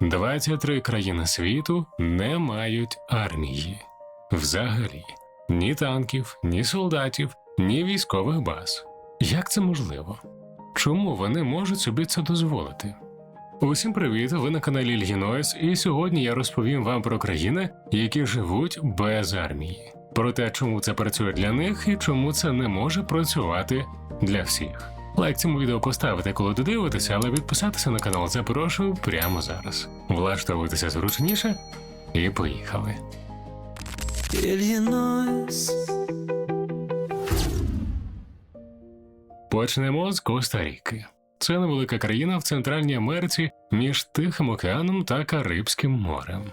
23 країни світу не мають армії. Взагалі, ні танків, ні солдатів, ні військових баз. Як це можливо? Чому вони можуть собі це дозволити? Усім привіт! Ви на каналі Ільгінойс, і сьогодні я розповім вам про країни, які живуть без армії, про те, чому це працює для них і чому це не може працювати для всіх. Лайк цьому відео поставити, коли додивитеся, але підписатися на канал запрошую прямо зараз. Влаштовуйтеся зручніше і поїхали. Почнемо з Коста-Ріки. Це невелика країна в Центральній Америці між Тихим океаном та Карибським морем.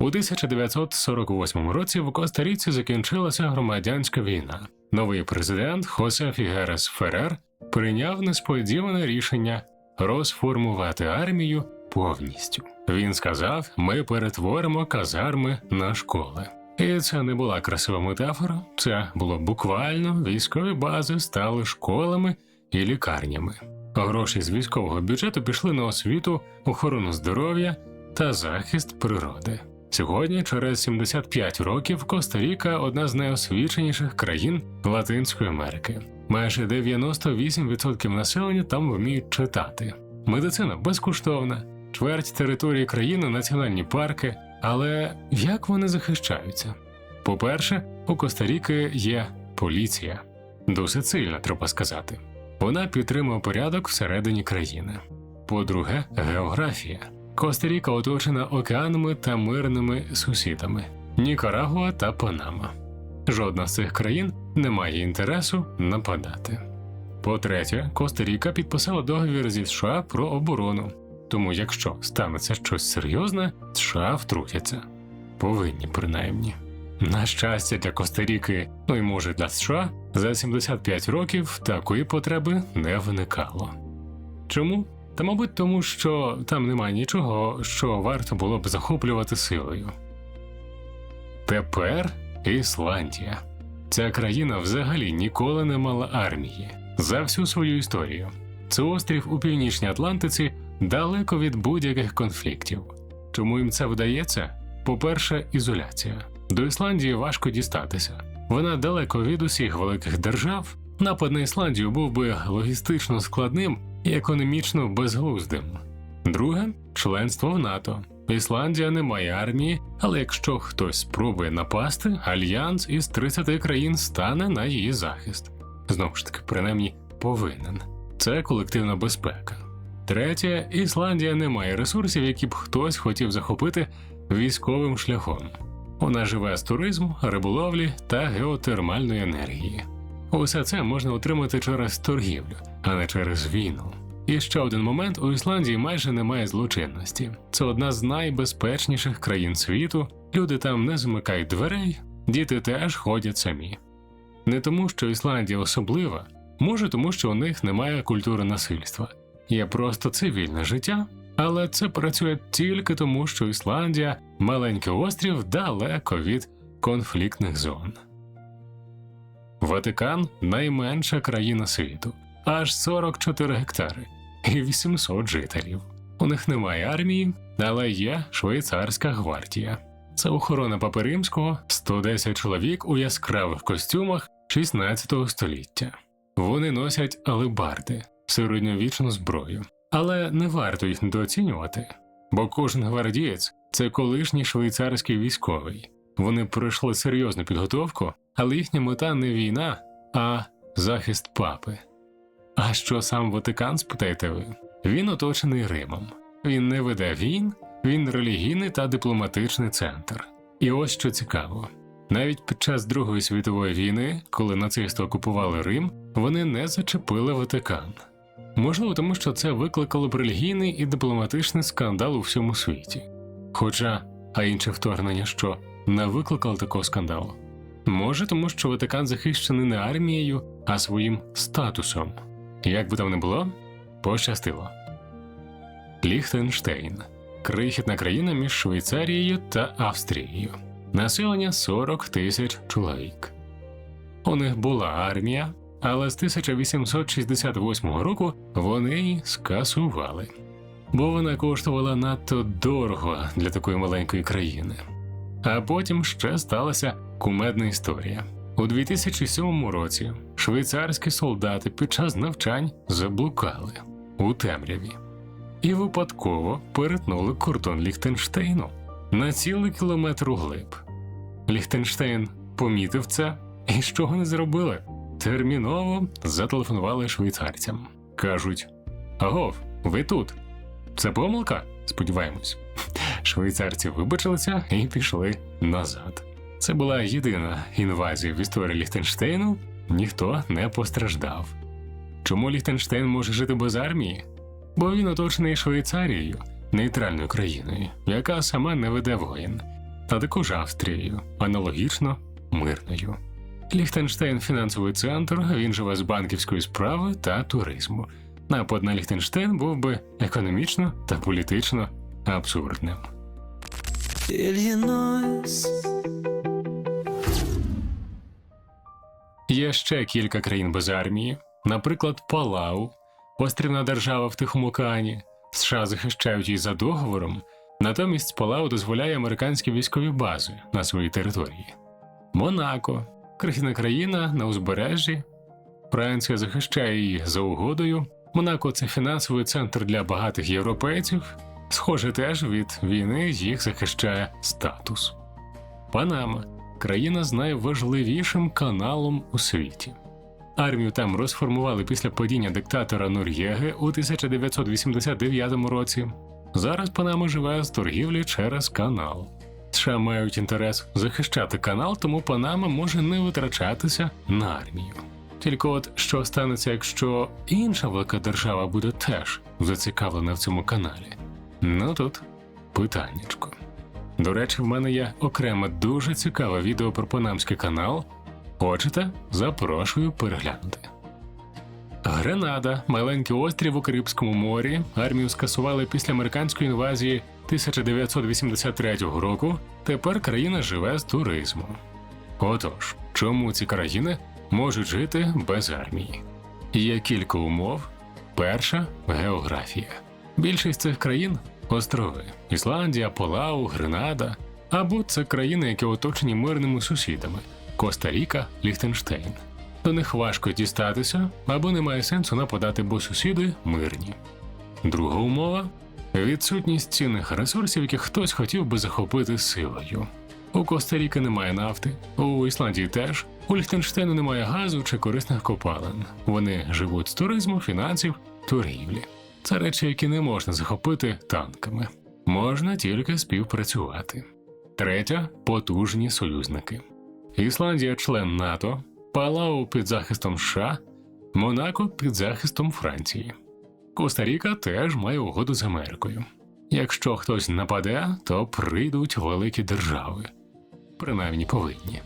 У 1948 році в Коста-Ріці закінчилася громадянська війна. Новий президент Хосе Фігерес Ферер прийняв несподіване рішення розформувати армію повністю. Він сказав: ми перетворимо казарми на школи. І це не була красива метафора, це було буквально військові бази стали школами і лікарнями. Гроші з військового бюджету пішли на освіту, охорону здоров'я та захист природи. Сьогодні, через 75 років, Коста-Ріка одна з найосвіченіших країн Латинської Америки. Майже 98% населення там вміють читати. Медицина безкоштовна, чверть території країни національні парки. Але як вони захищаються? По-перше, у Коста-Ріки є поліція, досить сильна, треба сказати. Вона підтримує порядок всередині країни. По-друге, географія. Коста-Ріка оточена океанами та мирними сусідами Нікарагуа та Панама. Жодна з цих країн не має інтересу нападати. По-третє, Коста-Ріка підписала договір зі США про оборону. Тому, якщо станеться щось серйозне, США втрутяться. Повинні, принаймні. На щастя, для Коста-Ріки, ну і може для США, за 75 років такої потреби не виникало. Чому? Та, мабуть, тому що там немає нічого, що варто було б захоплювати силою. Тепер Ісландія. Ця країна взагалі ніколи не мала армії за всю свою історію. Це острів у північній Атлантиці далеко від будь-яких конфліктів. Чому їм це вдається? По-перше, ізоляція. До Ісландії важко дістатися. Вона далеко від усіх великих держав. Напад на Ісландію був би логістично складним і економічно безглуздим. Друге членство в НАТО. Ісландія не має армії, але якщо хтось спробує напасти, альянс із 30 країн стане на її захист. Знову ж таки, принаймні, повинен. Це колективна безпека. Третє, Ісландія не має ресурсів, які б хтось хотів захопити військовим шляхом. Вона живе з туризму, риболовлі та геотермальної енергії. Усе це можна отримати через торгівлю, а не через війну. І ще один момент: у Ісландії майже немає злочинності. Це одна з найбезпечніших країн світу. Люди там не замикають дверей, діти теж ходять самі. Не тому, що Ісландія особлива, може тому, що у них немає культури насильства. Є просто цивільне життя, але це працює тільки тому, що Ісландія маленький острів далеко від конфліктних зон. Ватикан найменша країна світу, аж 44 гектари і 800 жителів. У них немає армії, але є швейцарська гвардія. Це охорона Папи Римського, 110 чоловік у яскравих костюмах 16 століття. Вони носять алебарди, середньовічну зброю, але не варто їх недооцінювати, бо кожен гвардієць це колишній швейцарський військовий. Вони пройшли серйозну підготовку, але їхня мета не війна, а захист папи. А що сам Ватикан, спитаєте ви? Він оточений Римом. Він не веде війн, він релігійний та дипломатичний центр. І ось що цікаво. Навіть під час Другої світової війни, коли нацисти окупували Рим, вони не зачепили Ватикан. Можливо, тому що це викликало б релігійний і дипломатичний скандал у всьому світі. Хоча, а інше вторгнення що не викликало такого скандалу. Може, тому що Ватикан захищений не армією, а своїм статусом. Як би там не було, пощастило. Ліхтенштейн крихітна країна між Швейцарією та Австрією. Населення 40 тисяч чоловік. У них була армія, але з 1868 року вони її скасували. бо вона коштувала надто дорого для такої маленької країни. А потім ще сталася кумедна історія. У 2007 році швейцарські солдати під час навчань заблукали у темряві і випадково перетнули кордон Ліхтенштейну на цілий кілометр углиб. Ліхтенштейн помітив це і що вони зробили? Терміново зателефонували швейцарцям. Кажуть: Агов, ви тут. Це помилка? Сподіваємось. Швейцарці вибачилися і пішли назад. Це була єдина інвазія в історії Ліхтенштейну, ніхто не постраждав. Чому Ліхтенштейн може жити без армії? Бо він оточений Швейцарією, нейтральною країною, яка сама не веде воїн, та також Австрією, аналогічно мирною. Ліхтенштейн фінансовий центр, він живе з банківської справи та туризму. Напад на Ліхтенштейн був би економічно та політично абсурдним. Иллинойс, Є ще кілька країн без армії, наприклад, Палау, острівна держава в Тихому океані. США захищають її за договором, натомість Палау дозволяє американські військові бази на своїй території. Монако, крихітна країна на узбережжі. Франція захищає її за угодою. Монако це фінансовий центр для багатих європейців. Схоже, теж від війни їх захищає статус. Панама країна з найважливішим каналом у світі. Армію там розформували після падіння диктатора Нор'єги у 1989 році. Зараз Панама живе з торгівлі через канал. США мають інтерес захищати канал, тому Панама може не витрачатися на армію. Тільки от що станеться, якщо інша велика держава буде теж зацікавлена в цьому каналі? Ну тут питаннячко. До речі, в мене є окреме дуже цікаве відео про Панамський канал. Хочете? Запрошую переглянути. Гренада, маленький острів у Карибському морі, армію скасували після американської інвазії 1983 року. Тепер країна живе з туризму. Отож, чому ці країни можуть жити без армії? Є кілька умов. Перша географія. Більшість цих країн острови Ісландія, Палау, Гренада, або це країни, які оточені мирними сусідами Коста-Ріка, Ліхтенштейн. До них важко дістатися, або немає сенсу нападати, бо сусіди мирні. Друга умова відсутність цінних ресурсів, які хтось хотів би захопити силою. У Коста-Ріки немає нафти, у Ісландії теж, у Ліхтенштейну немає газу чи корисних копалин. Вони живуть з туризму, фінансів, торгівлі. Це речі, які не можна захопити танками. Можна тільки співпрацювати. Третя потужні союзники. Ісландія член НАТО, Палау під захистом США, Монако під захистом Франції. Коста-Ріка теж має угоду з Америкою. Якщо хтось нападе, то прийдуть великі держави. Принаймні повинні.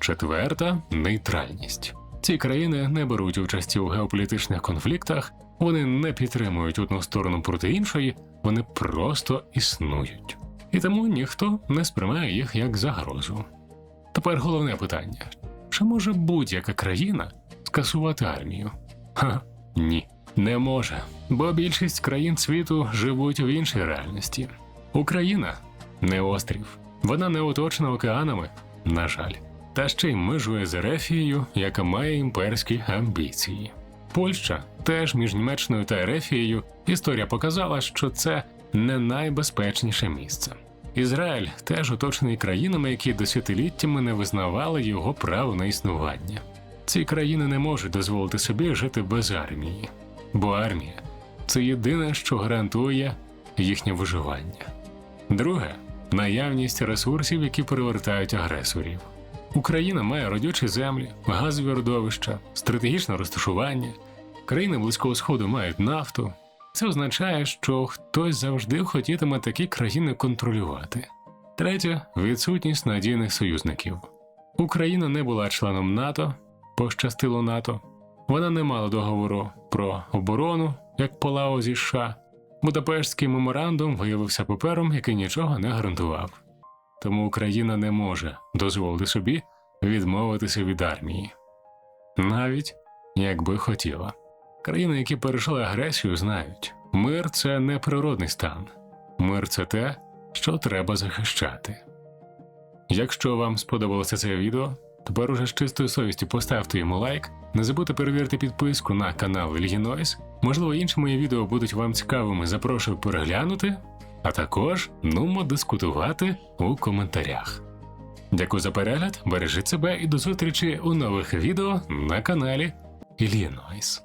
Четверта нейтральність. Ці країни не беруть участі у геополітичних конфліктах, вони не підтримують одну сторону проти іншої, вони просто існують. І тому ніхто не сприймає їх як загрозу. Тепер головне питання: чи може будь-яка країна скасувати армію? Ха, ні, не може, бо більшість країн світу живуть в іншій реальності. Україна не острів, вона не оточена океанами, на жаль, та ще й межує з Ерефією, яка має імперські амбіції. Польща теж між Німеччиною та Ерефією історія показала, що це не найбезпечніше місце. Ізраїль теж оточений країнами, які десятиліттями не визнавали його право на існування. Ці країни не можуть дозволити собі жити без армії, бо армія це єдине, що гарантує їхнє виживання. Друге наявність ресурсів, які перевертають агресорів. Україна має родючі землі, газові родовища, стратегічне розташування. Країни Близького Сходу мають нафту. Це означає, що хтось завжди хотітиме такі країни контролювати. Третє відсутність надійних союзників. Україна не була членом НАТО, пощастило НАТО. Вона не мала договору про оборону, як Палау зі США. Будапештський меморандум виявився папером, який нічого не гарантував. Тому Україна не може дозволити собі відмовитися від армії, навіть якби хотіла. Країни, які перейшли агресію, знають, Мир це не природний стан. Мир це те, що треба захищати. Якщо вам сподобалося це відео, тепер уже з чистою совістю поставте йому лайк. Не забудьте перевірити підписку на канал Ільгінойс. Можливо, інші мої відео будуть вам цікавими. Запрошую переглянути, а також нумо дискутувати у коментарях. Дякую за перегляд, бережіть себе і до зустрічі у нових відео на каналі Ільгінойс.